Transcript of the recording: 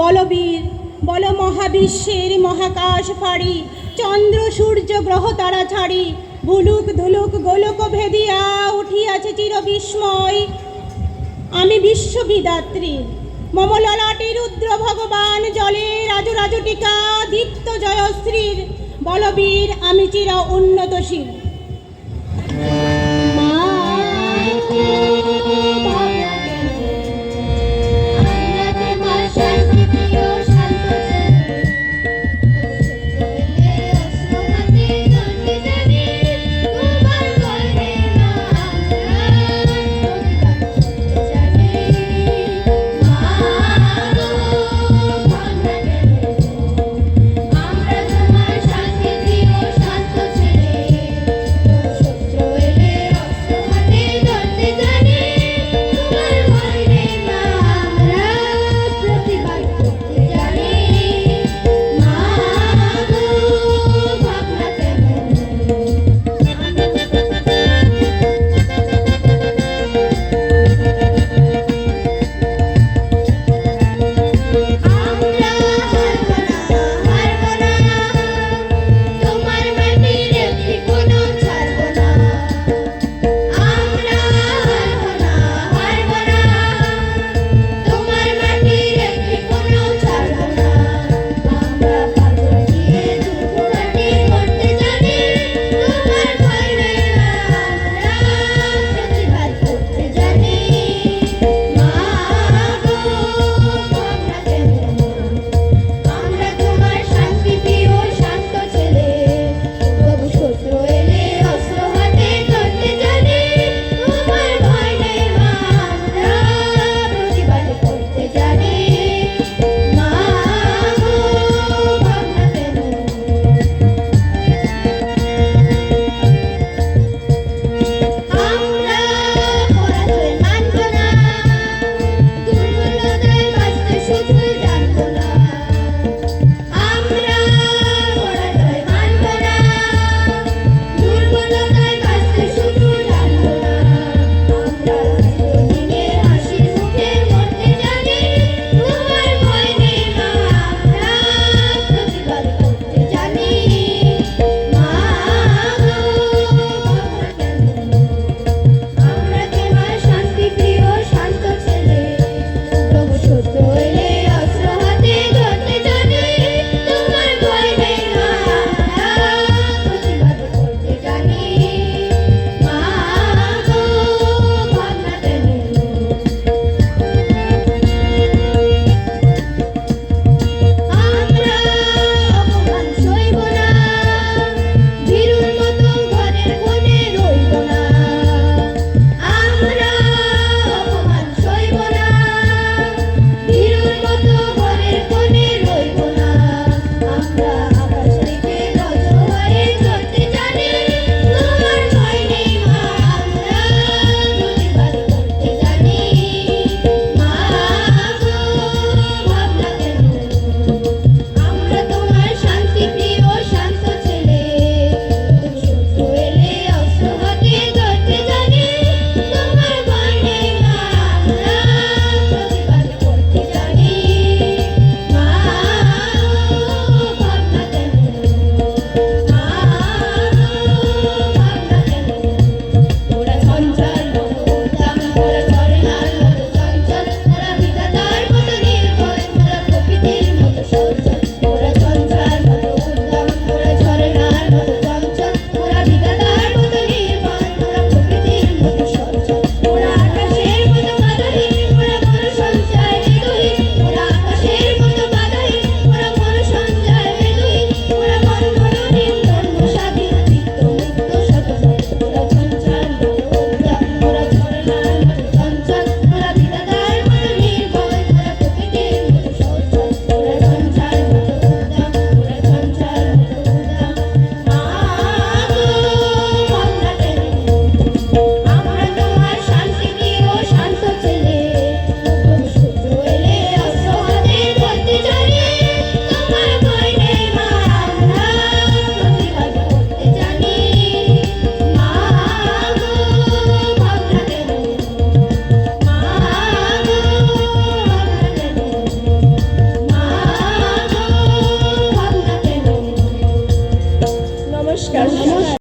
বলবীর বল মহাবিশ্বের মহাকাশ ফাড়ি, চন্দ্র সূর্য গ্রহ তারা ছাড়ি ভুলুক ধুলুক গোলক ভেদিয়া উঠিয়াছে চির বিস্ময়। আমি বিশ্ববিদাত্রী মম ললাটে রুদ্র ভগবান জলে রাজু রাজটিকা দীপ্ত জয়শ্রীর, বলবীর, আমি চির উন্নতশীল। মা